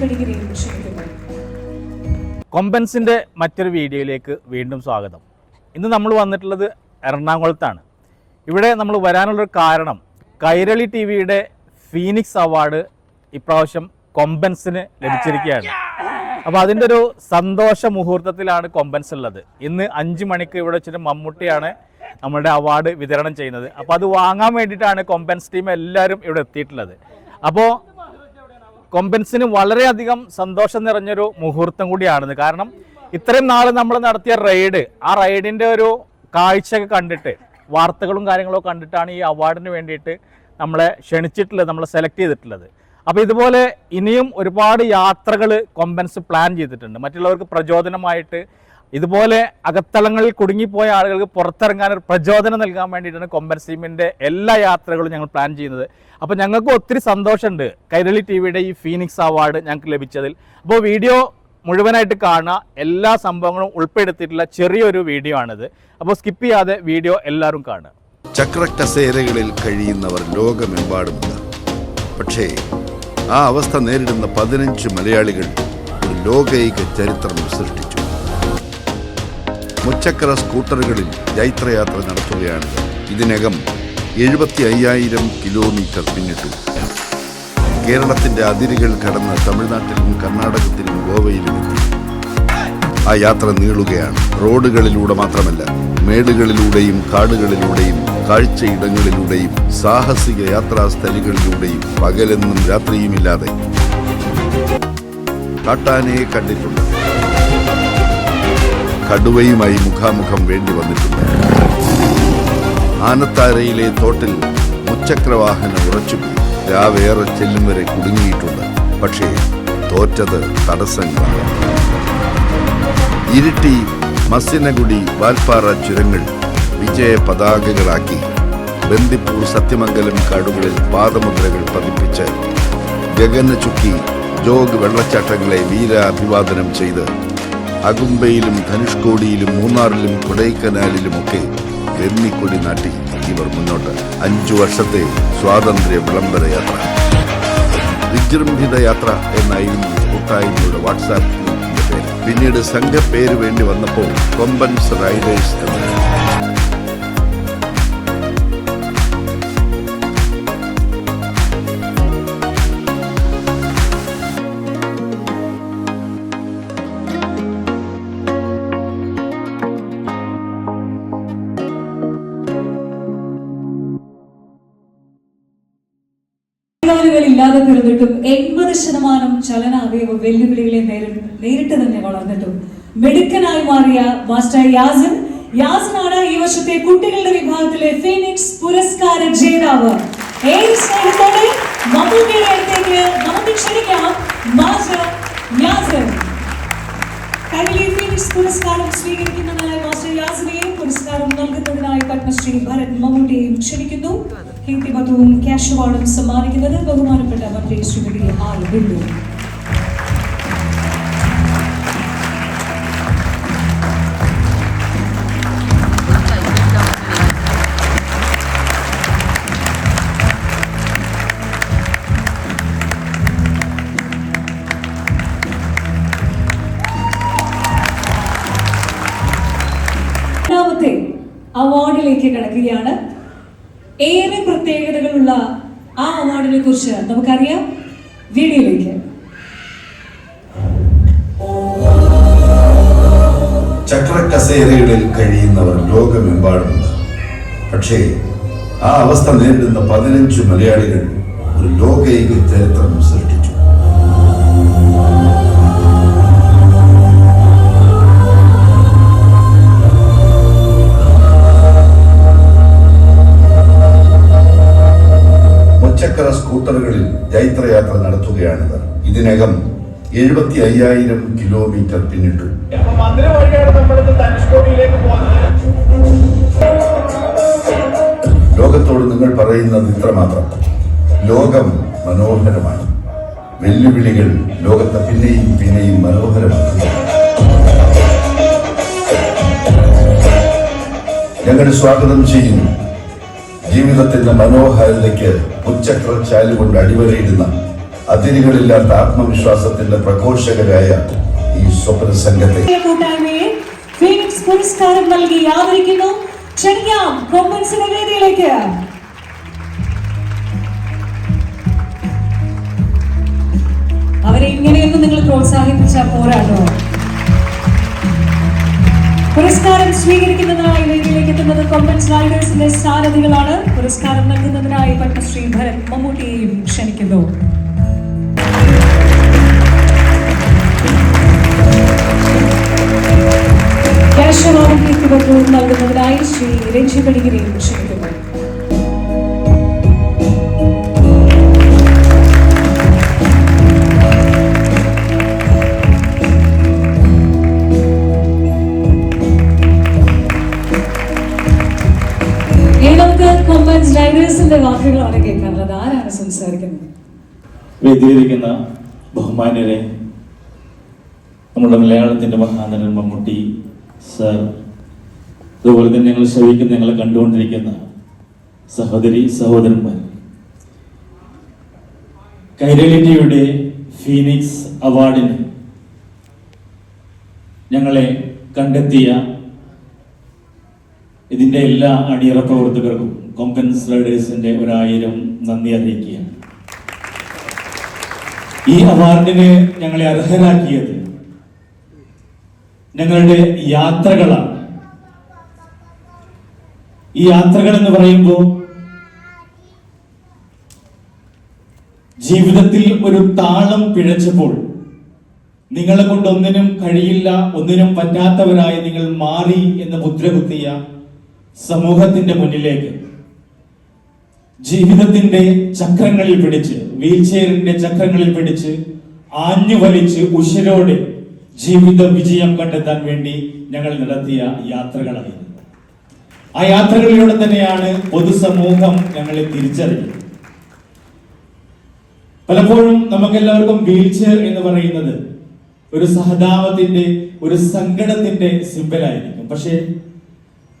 ക്ഷണിക്കുന്നു കൊമ്പൻസിന്റെ മറ്റൊരു വീഡിയോയിലേക്ക് വീണ്ടും സ്വാഗതം. ഇന്ന് നമ്മൾ വന്നിട്ടുള്ളത് എറണാകുളത്താണ്. ഇവിടെ നമ്മൾ വരാനുള്ളൊരു കാരണം കൈരളി ടി വിയുടെ ഫീനിക്സ് അവാർഡ് ഇപ്രാവശ്യം കൊമ്പൻസിന് ലഭിച്ചിരിക്കുകയാണ്. അപ്പോൾ അതിന്റെ ഒരു സന്തോഷ മുഹൂർത്തത്തിലാണ് കൊമ്പൻസ് ഉള്ളത്. ഇന്ന് അഞ്ച് മണിക്ക് ഇവിടെ വെച്ചിട്ട് മമ്മൂട്ടിയാണ് നമ്മളുടെ അവാർഡ് വിതരണം ചെയ്യുന്നത്. അപ്പോൾ അത് വാങ്ങാൻ വേണ്ടിയിട്ടാണ് കൊമ്പൻസ് ടീം എല്ലാവരും ഇവിടെ എത്തിയിട്ടുള്ളത്. അപ്പോൾ കൊമ്പൻസിന് വളരെയധികം സന്തോഷം നിറഞ്ഞൊരു മുഹൂർത്തം കൂടിയാണിത്. കാരണം ഇത്രയും നാൾ നമ്മൾ നടത്തിയ റൈഡ് ആ റൈഡിന്റെ ഒരു കാഴ്ചയൊക്കെ കണ്ടിട്ട് വാർത്തകളും കാര്യങ്ങളൊക്കെ കണ്ടിട്ടാണ് ഈ അവാർഡിന് വേണ്ടിയിട്ട് നമ്മളെ ക്ഷണിച്ചിട്ടുള്ളത് നമ്മളെ സെലക്ട് ചെയ്തിട്ടുള്ളത്. അപ്പോൾ ഇതുപോലെ ഇനിയും ഒരുപാട് യാത്രകൾ കൊമ്പൻസ് പ്ലാൻ ചെയ്തിട്ടുണ്ട്. മറ്റുള്ളവർക്ക് പ്രചോദനമായിട്ട് ഇതുപോലെ അകത്തളങ്ങളിൽ കുടുങ്ങിപ്പോയ ആളുകൾക്ക് പുറത്തിറങ്ങാൻ ഒരു പ്രചോദനം നൽകാൻ വേണ്ടിയിട്ടാണ് കൊമ്പൻ എല്ലാ യാത്രകളും ഞങ്ങൾ പ്ലാൻ ചെയ്യുന്നത്. അപ്പോൾ ഞങ്ങൾക്ക് ഒത്തിരി സന്തോഷമുണ്ട് കൈരളി ടി വിയുടെ ഈ ഫീനിക്സ് അവാർഡ് ഞങ്ങൾക്ക് ലഭിച്ചതിൽ. അപ്പോൾ വീഡിയോ മുഴുവനായിട്ട് കാണുക. എല്ലാ സംഭവങ്ങളും ഉൾപ്പെടുത്തിയിട്ടുള്ള ചെറിയൊരു വീഡിയോ ആണിത്. അപ്പോൾ സ്കിപ്പ് ചെയ്യാതെ വീഡിയോ എല്ലാവരും കാണുക. ചക്രക്കസേരകളിൽ കഴിയുന്നവർ ലോകമെമ്പാടുമുണ്ട്. പക്ഷേ ആ അവസ്ഥ നേരിടുന്ന പതിനഞ്ച് മലയാളികൾ ഒരു ലോകൈക ചരിത്രം സൃഷ്ടിച്ചു. മുച്ചക്ര സ്കൂട്ടറുകളിൽ ജൈത്രയാത്ര നടത്തുകയാണ്. ഇതിനകം എഴുപത്തി അയ്യായിരം കിലോമീറ്റർ പിന്നിട്ടു. കേരളത്തിന്റെ അതിരുകൾ കടന്ന് തമിഴ്നാട്ടിലും കർണാടകത്തിലും ഗോവയിലും എത്തി. ആ യാത്ര നീളുകയാണ്. റോഡുകളിലൂടെ മാത്രമല്ല മേടുകളിലൂടെയും കാടുകളിലൂടെയും കാഴ്ചയിടങ്ങളിലൂടെയും സാഹസിക യാത്രാ സ്ഥലികളിലൂടെയും പകലെന്നും രാത്രിയുമില്ലാതെ. കാട്ടാനയെ കണ്ടിട്ടുണ്ട്. കടുവയുമായി മുഖാമുഖം വേണ്ടി വന്നിട്ടുണ്ട്. ആനത്താരയിലെ തോട്ടിൽ മുച്ചക്രവാഹനം ഉറച്ചു രാവേറെ ചെല്ലും വരെ കുടുങ്ങിയിട്ടുണ്ട്. പക്ഷേ തോറ്റത് തടസ്സങ്ങളാണ്. ഇരിട്ടി മസ്സിനഗുഡി വാൽപ്പാറ ചുരങ്ങൾ വിജയ പതാകകളാക്കി ബന്ദിപ്പൂർ സത്യമംഗലം കാടുകളിൽ പാദമുദ്രകൾ പതിപ്പിച്ച് ഗഗന ചുക്കി ജോഗ് വെള്ളച്ചാട്ടങ്ങളെ വീര അഭിവാദനം ചെയ്ത് അകുംബയിലും ധനുഷ്കോടിയിലും മൂന്നാറിലും കൊടൈക്കനാലിലുമൊക്കെ വെമ്മിക്കൊടി നാട്ടി ഇവർ മുന്നോട്ട്. അഞ്ചു വർഷത്തെ സ്വാതന്ത്ര്യ വിളംബര യാത്ര. വിജൃംഭിത യാത്ര എന്നായിരുന്നു കൂട്ടായ്മയുടെ വാട്സാപ്പ് ഗ്രൂപ്പിന്റെ പേര്. പിന്നീട് സംഘപ്പേര് വേണ്ടി വന്നപ്പോൾ കൊമ്പൻസ് റൈഡേഴ്സ് എന്ന് കൈകാലുകൾ ഇല്ലാതെ തീർന്നിട്ടും എൺപത് ശതമാനം ചലന അവയവ വെല്ലുവിളികളെ നേരി- നേരിട്ട് തന്നെ വളർന്നിട്ടും. മിടുക്കനായി മാറിയ മാസ്റ്റർ യാസിൻ യാസിനാണ് ഈ വർഷത്തെ കുട്ടികളുടെ വിഭാഗത്തിലെ ഫീനിക്സ് പുരസ്കാര ജേതാവ്. നമുക്ക് ക്ഷണിക്കാം മാസ്റ്റർ യാസിൻ. ഫീനിക്സ് പുരസ്കാരം സ്വീകരിക്കുന്നതിനായി മാസ്റ്റർ യാസിനെയും പുരസ്കാരം നൽകുന്നതിനായി പത്മശ്രീ ഭരത് മമ്മൂട്ടിയെയും ക്ഷണിക്കുന്നു. കീർത്തിപത്രവും ക്യാഷ് അവാർഡും സമ്മാനിക്കുന്നത് ബഹുമാനപ്പെട്ട മന്ത്രി ശ്രീമതി ആർ ബിന്ദു അവാർഡിലേക്ക് കിടക്കുകയാണ്. ഏറെ പ്രത്യേകതകളുള്ള ആ അവാർഡിനെ കുറിച്ച് നമുക്കറിയാം. വീഡിയോയിലേക്ക്. ചക്രക്കസേരകളിൽ കഴിയുന്നവർ ലോകമെമ്പാടുമുണ്ട്. പക്ഷേ ആ അവസ്ഥ നേരിടുന്ന പതിനഞ്ച് മലയാളികൾ ഒരു ലോകൈക ചരിത്രം ജൈത്രയാത്ര നടത്തുകയാണിവർ ഇതിനകം എഴുപത്തി അയ്യായിരം കിലോമീറ്റർ പിന്നിട്ടു. ലോകത്തോട് നിങ്ങൾ പറയുന്നത് ഇത്ര മാത്രം ലോകം മനോഹരമാണ്. വെല്ലുവിളികൾ ലോകത്തെ പിന്നെയും പിന്നെയും മനോഹരമാക്കുന്നു. ഞങ്ങൾ സ്വാഗതം ചെയ്യുന്നു. ജീവിതത്തിന്റെ മനോഹാരിതയ്ക്ക് പുച്ചക്ര ചാലുകൊണ്ട് അടിവരയിടുന്ന അതിരുകളില്ലാത്ത ആത്മവിശ്വാസത്തിന്റെ പ്രഘോഷകരായ ഈ സ്വപ്ന സംഘത്തെ. പുരസ്കാരം നൽകി ആദരിക്കുന്നു വേദിയിലേക്ക്. അവരെ ഇങ്ങനെയൊന്നും നിങ്ങൾ പ്രോത്സാഹിപ്പിച്ചാൽ പോരാട്ടോ. പുരസ്കാരം സ്വീകരിക്കുന്നതിനായി വേദിയിലേക്ക് എത്തുന്നത് കൊമ്പൻസ് റൈഡേഴ്സിന്റെ സാരഥികളാണ് പുരസ്കാരം നൽകുന്നതിനായി പത്മശ്രീ ഭരത് മമ്മൂട്ടിയെയും ക്ഷണിക്കുന്നു. നൽകുന്നതിനായി ശ്രീ രഞ്ജി പടിഗിരിയും ക്ഷണിക്കുന്നു. റൈഡേഴ്സിന്റെ വാക്കുകളാണ് ആരാണ് സംസാരിക്കുന്നത്? വേദിയിലിരിക്കുന്ന ബഹുമാന്യരെ നമ്മുടെ മലയാളത്തിന്റെ മഹാനടൻ മമ്മൂട്ടി സർ അതുപോലെ തന്നെ ഞങ്ങൾ ശ്രവിക്കുന്ന ഞങ്ങളെ കണ്ടുകൊണ്ടിരിക്കുന്ന സഹോദരി സഹോദരന്മാർ. കൈരളിയുടെ ഫീനിക്സ് അവാർഡിന് ഞങ്ങളെ കണ്ടെത്തിയ ഇതിന്റെ എല്ലാ അണിയറ പ്രവർത്തകർക്കും കൊങ്കൻസ് റൈഡേഴ്സിന്റെ ഒരായിരം നന്ദി അറിയിക്കുകയാണ്. ഈ അവാർഡിന് ഞങ്ങളെ അർഹരാക്കിയത് ഞങ്ങളുടെ യാത്രകളാണ്. ഈ യാത്രകൾ എന്ന് പറയുമ്പോൾ ജീവിതത്തിൽ ഒരു താളം പിഴച്ചപ്പോൾ നിങ്ങളെ കൊണ്ട് ഒന്നിനും കഴിയില്ല ഒന്നിനും പറ്റാത്തവരായി നിങ്ങൾ മാറി എന്ന് മുദ്ര കുത്തിയ സമൂഹത്തിന്റെ മുന്നിലേക്ക് ജീവിതത്തിന്റെ ചക്രങ്ങളിൽ പിടിച്ച് വീൽ ചെയറിന്റെ ചക്രങ്ങളിൽ പിടിച്ച് ആഞ്ഞു വലിച്ച് ഉശിരോടെ ജീവിത വിജയം കണ്ടെത്താൻ വേണ്ടി ഞങ്ങൾ നടത്തിയ യാത്രകളായിരുന്നു ആ യാത്രകളിലൂടെ തന്നെയാണ് പൊതുസമൂഹം ഞങ്ങളെ തിരിച്ചറിയുന്നത്. പലപ്പോഴും നമുക്കെല്ലാവർക്കും വീൽ ചെയർ എന്ന് പറയുന്നത് ഒരു സഹതാപത്തിന്റെ ഒരു സങ്കടത്തിന്റെ സിമ്പലായിരിക്കും പക്ഷേ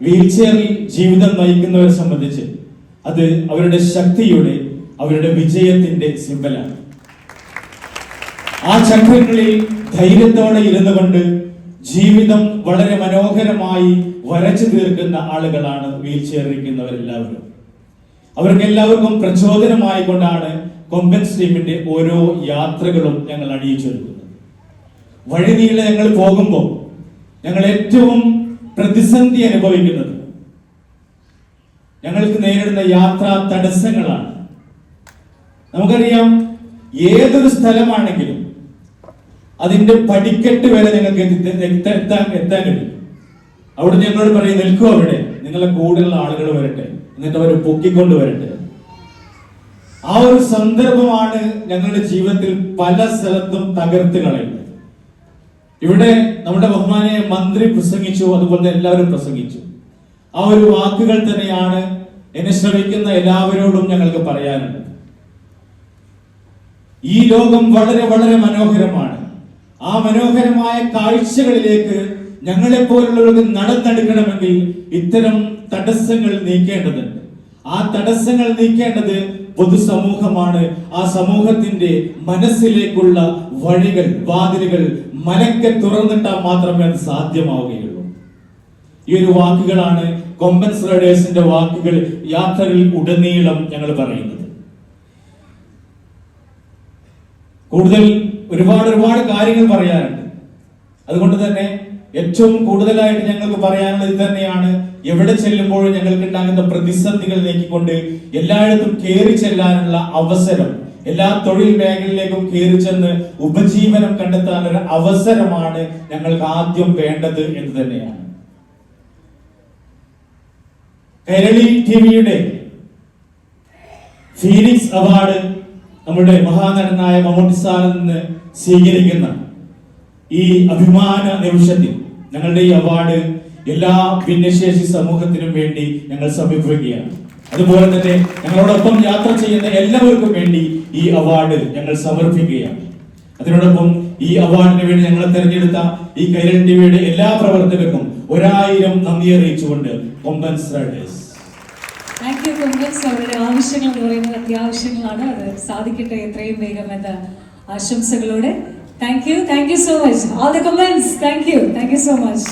വീൽ ചെയറിൽ ജീവിതം നയിക്കുന്നവരെ സംബന്ധിച്ച് അത് അവരുടെ ശക്തിയുടെ അവരുടെ വിജയത്തിന്റെ സിമ്പലാണ് ആ ചക്രങ്ങളിൽ ധൈര്യത്തോടെ ഇരുന്നു കൊണ്ട് ജീവിതം വളരെ മനോഹരമായി വരച്ചു തീർക്കുന്ന ആളുകളാണ് വീൽ ചെയറിരിക്കുന്നവരെല്ലാവരും അവർക്ക് എല്ലാവർക്കും പ്രചോദനമായി കൊണ്ടാണ് കൊമ്പൻസ് ടീമിന്റെ ഓരോ യാത്രകളും ഞങ്ങൾ അണിയിച്ചൊരുക്കുന്നത് വഴിനീളെ ഞങ്ങൾ പോകുമ്പോൾ ഞങ്ങൾ ഏറ്റവും പ്രതിസന്ധി അനുഭവിക്കുന്നത് ഞങ്ങൾക്ക് നേരിടുന്ന യാത്രാ തടസ്സങ്ങളാണ്. നമുക്കറിയാം ഏതൊരു സ്ഥലമാണെങ്കിലും അതിന്റെ പടിക്കെട്ട് വരെ നിങ്ങൾക്ക് എത്താൻ എത്താൻ കഴിയും. അവിടെ ഞങ്ങളോട് പറയും നിൽക്കും അവിടെ. നിങ്ങളെ കൂടെയുള്ള ആളുകൾ വരട്ടെ. എന്നിട്ട് അവർ പൊക്കിക്കൊണ്ട് വരട്ടെ. ആ ഒരു സന്ദർഭമാണ് ഞങ്ങളുടെ ജീവിതത്തിൽ പല സ്ഥലത്തും തകർത്ത് കളയുന്നത്. ഇവിടെ നമ്മുടെ ബഹുമാനെ മന്ത്രി പ്രസംഗിച്ചു അതുപോലെ എല്ലാവരും പ്രസംഗിച്ചു. ആ ഒരു വാക്കുകൾ തന്നെയാണ് എന്നെ ശ്രമിക്കുന്ന എല്ലാവരോടും ഞങ്ങൾക്ക് പറയാനുള്ളത്. ഈ ലോകം വളരെ വളരെ മനോഹരമാണ്. ആ മനോഹരമായ കാഴ്ചകളിലേക്ക് ഞങ്ങളെ പോലുള്ളവർക്ക് നടന്നെടുക്കണമെങ്കിൽ ഇത്തരം തടസ്സങ്ങൾ നീക്കേണ്ടതുണ്ട്. ആ തടസ്സങ്ങൾ നീക്കേണ്ടത് പൊതുസമൂഹമാണ്. ആ സമൂഹത്തിന്റെ മനസ്സിലേക്കുള്ള വഴികൾ വാതിലുകൾ മനക്കെ തുറന്നിട്ടാൽ മാത്രമേ അത് സാധ്യമാവുകയുള്ളൂ. ഈ ഒരു വാക്കുകളാണ് കൊമ്പൻസ് റൈഡേഴ്സിന്റെ വാക്കുകൾ യാത്രകളിൽ ഉടനീളം ഞങ്ങൾ പറയുന്നത്. കൂടുതൽ ഒരുപാട് ഒരുപാട് കാര്യങ്ങൾ പറയാനുണ്ട്. അതുകൊണ്ട് തന്നെ ഏറ്റവും കൂടുതലായിട്ട് ഞങ്ങൾക്ക് പറയാനുള്ളത് തന്നെയാണ്. എവിടെ ചെല്ലുമ്പോഴും ഞങ്ങൾക്ക് ഉണ്ടാകുന്ന പ്രതിസന്ധികൾ നീക്കിക്കൊണ്ട് എല്ലായിടത്തും കയറി ചെല്ലാനുള്ള അവസരം എല്ലാ തൊഴിൽ മേഖലയിലേക്കും കയറി ചെന്ന് ഉപജീവനം കണ്ടെത്താൻ ഒരു അവസരമാണ് ഞങ്ങൾക്ക് ആദ്യം വേണ്ടത് എന്ന് തന്നെയാണ്. കൈരളി ടിവിയുടെ ഫീനിക്സ് അവാർഡ് നമ്മുടെ മഹാനടനായ മമ്മൂട്ടി സാറിൽ നിന്ന് സ്വീകരിക്കുന്ന ഈ അഭിമാന നിമിഷത്തിൽ ഞങ്ങളുടെ ഈ അവാർഡ് എല്ലാ ഭിന്നശേഷി സമൂഹത്തിനും വേണ്ടി ഞങ്ങൾ സമർപ്പിക്കുകയാണ് അതുപോലെ തന്നെ ഞങ്ങളോടൊപ്പം യാത്ര ചെയ്യുന്ന എല്ലാവർക്കും വേണ്ടി ഈ അവാർഡ് ഞങ്ങൾ സമർപ്പിക്കുകയാണ്. അതിനോടൊപ്പം ഈ അവാർഡിന് വേണ്ടി ഞങ്ങളെ തെരഞ്ഞെടുത്ത ഈ കൈരൾ ടിവിയുടെ എല്ലാ പ്രവർത്തകർക്കും ഒരായിരം നന്ദി അറിയിച്ചുകൊണ്ട് കൊമ്പൻസ് യു അവരുടെ ആവശ്യങ്ങൾ എന്ന് പറയുന്നത് അത്യാവശ്യങ്ങളാണ്. അത് സാധിക്കട്ടെ എത്രയും വേഗം എന്ന ആശംസകളോടെ. Thank you thank you so much all the comments thank you thank you so much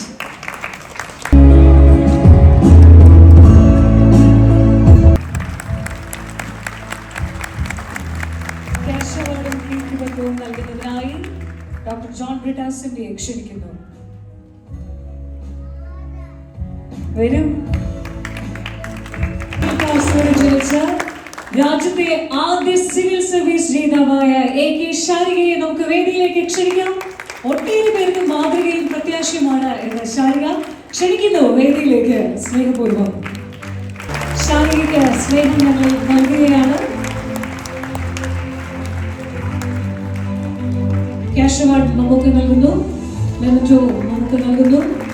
doctor John ക്ഷണിക്കുന്നു. വരും. രാജ്യത്തെ ആദ്യ സിവിൽ സർവീസ് ജേതാവായ എ കെ ശാരികയെ നമുക്ക് വേദിയിലേക്ക് ക്ഷണിക്കാം. ഒട്ടേറെ പേർക്ക് മാതൃകയും പ്രത്യാശയുമാണ് എന്ന ശാരിക ക്ഷണിക്കുന്നു. വേദിയിലേക്ക് സ്നേഹപൂർവം. ശാരികയ്ക്ക് സ്നേഹം ഞങ്ങൾ നൽകുകയാണ്. ക്യാഷ് അവാർഡ് നമുക്ക് നൽകുന്നു. മെമറ്റോ നമുക്ക് നൽകുന്നു.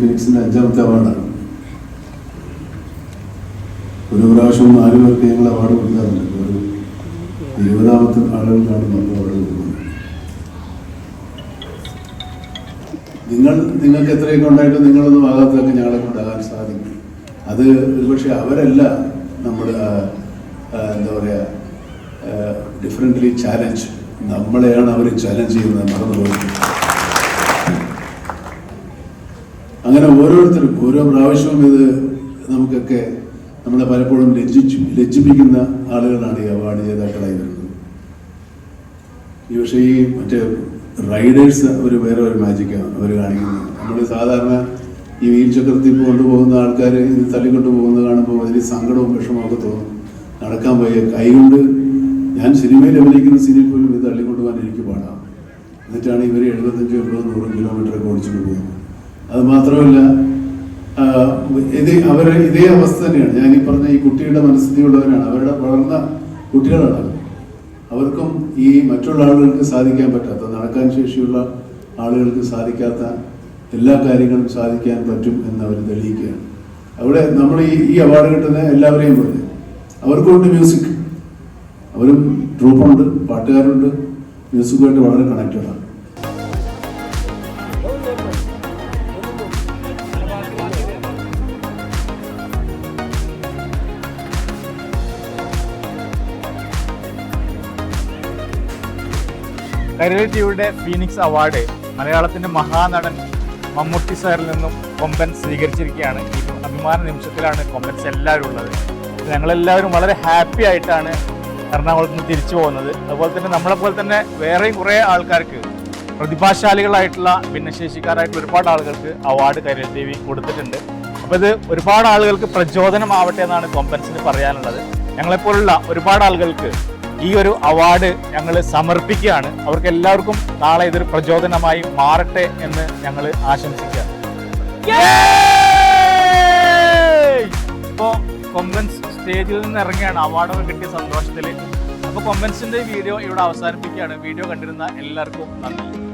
ഫിനിക്സിന്റെ അഞ്ചാമത്തെ അവാർഡാണ് ഒരു പ്രാവശ്യം നാല് പേർക്ക് ഞങ്ങൾ അവാർഡ് കൊടുക്കാറുണ്ട്. ഒരു ഇരുപതാമത്തെ ആളുകൾക്കാണ് നമ്മൾ അവാർഡ് കൊടുക്കുന്നത്. നിങ്ങൾ നിങ്ങൾക്ക് എത്രയൊക്കെ ഉണ്ടായിട്ട് നിങ്ങളൊന്നും ആകാത്തതൊക്കെ ഞങ്ങളെ കൊണ്ടാകാൻ സാധിക്കും. അത് ഒരുപക്ഷെ അവരല്ല നമ്മൾ എന്താ പറയുക ഡിഫറെന്റ്ലി ചാലഞ്ച് നമ്മളെയാണ് അവർ ചാലഞ്ച് ചെയ്യുന്നത്. മറന്നുപോയി. അങ്ങനെ ഓരോരുത്തരും ഓരോ പ്രാവശ്യവും ഇത് നമുക്കൊക്കെ നമ്മളെ പലപ്പോഴും ലജ്ജിച്ചു ലജ്ജിപ്പിക്കുന്ന ആളുകളാണ് ഈ അവാർഡ് ജേതാക്കളായി വരുന്നത്. ഈ പക്ഷേ ഈ മറ്റേ റൈഡേഴ്സ് ഒരു വേറെ ഒരു മാജിക്കാണ് അവർ കാണിക്കുന്നത് നമ്മൾ സാധാരണ ഈ വീൽ ചക്രത്തിൽ കൊണ്ടുപോകുന്ന ആൾക്കാർ ഇത് തള്ളിക്കൊണ്ട് പോകുന്നത് കാണുമ്പോൾ അതിൽ സങ്കടവും വിഷമമൊക്കെ തോന്നും. നടക്കാൻ പോയ കൈകൊണ്ട് ഞാൻ സിനിമയിൽ അഭിനയിക്കുന്ന സിനിമയിൽ പോലും ഇത് തള്ളിക്കൊണ്ടുപോകാൻ എനിക്ക് പാടാം. എന്നിട്ടാണ് ഇവർ എഴുപത്തഞ്ചോ എൺപതോ നൂറും കിലോമീറ്ററൊക്കെ ഓടിച്ചുകൊണ്ട് പോകുന്നത്. അത് മാത്രമല്ല ഇത് അവർ ഇതേ അവസ്ഥ തന്നെയാണ്. ഞാൻ ഈ പറഞ്ഞ ഈ കുട്ടിയുടെ മനസ്ഥിതിയുള്ളവരാണ്. അവരുടെ വളർന്ന കുട്ടികളാണ് അവർ. അവർക്കും ഈ മറ്റുള്ള ആളുകൾക്ക് സാധിക്കാൻ പറ്റാത്ത നടക്കാൻ ശേഷിയുള്ള ആളുകൾക്ക് സാധിക്കാത്ത എല്ലാ കാര്യങ്ങളും സാധിക്കാൻ പറ്റും എന്ന് അവർ തെളിയിക്കുകയാണ്. അവിടെ നമ്മൾ ഈ ഈ അവാർഡ് കിട്ടുന്ന എല്ലാവരെയും പോലെ അവർക്കുണ്ട് മ്യൂസിക്. അവരും ട്രൂപ്പുണ്ട് പാട്ടുകാരുണ്ട്. മ്യൂസിക്കുമായിട്ട് വളരെ കണക്റ്റഡ് ടിവിയുടെ ഫീനിക്സ് അവാർഡ് മലയാളത്തിന്റെ മഹാനടൻ മമ്മൂട്ടി സാറിൽ നിന്നും കൊമ്പൻ സ്വീകരിച്ചിരിക്കുകയാണ്. ഈ അഭിമാന നിമിഷത്തിലാണ് കൊമ്പൻസ് എല്ലാവരും ഉള്ളത്. ഞങ്ങളെല്ലാവരും വളരെ ഹാപ്പി ആയിട്ടാണ് എറണാകുളത്ത് നിന്ന് തിരിച്ചു പോകുന്നത്. അതുപോലെ തന്നെ നമ്മളെപ്പോലെ തന്നെ വേറെയും കുറേ ആൾക്കാർക്ക് പ്രതിഭാശാലികളായിട്ടുള്ള ഭിന്നശേഷിക്കാരായിട്ടുള്ള ഒരുപാട് ആളുകൾക്ക് അവാർഡ് കൈരളി ടി വി കൊടുത്തിട്ടുണ്ട്. അപ്പോൾ ഇത് ഒരുപാട് ആളുകൾക്ക് പ്രചോദനമാവട്ടെ എന്നാണ് കൊമ്പൻസിന് പറയാനുള്ളത്. ഞങ്ങളെപ്പോലുള്ള ഒരുപാട് ആളുകൾക്ക് ഈ ഒരു അവാർഡ് ഞങ്ങൾ സമർപ്പിക്കുകയാണ്. അവർക്ക് എല്ലാവർക്കും നാളെ ഇതൊരു പ്രചോദനമായി മാറട്ടെ എന്ന് ഞങ്ങൾ ആശംസിക്കുകയാണ്. ഇപ്പോൾ കൊമ്പൻസ് സ്റ്റേജിൽ നിന്ന് ഇറങ്ങിയാണ്. അവാർഡൊക്കെ കിട്ടിയ സന്തോഷത്തിൽ അപ്പോൾ കൊമ്പൻസിന്റെ വീഡിയോ ഇവിടെ അവസാനിപ്പിക്കുകയാണ്. വീഡിയോ കണ്ടിരുന്ന എല്ലാവർക്കും നന്ദി.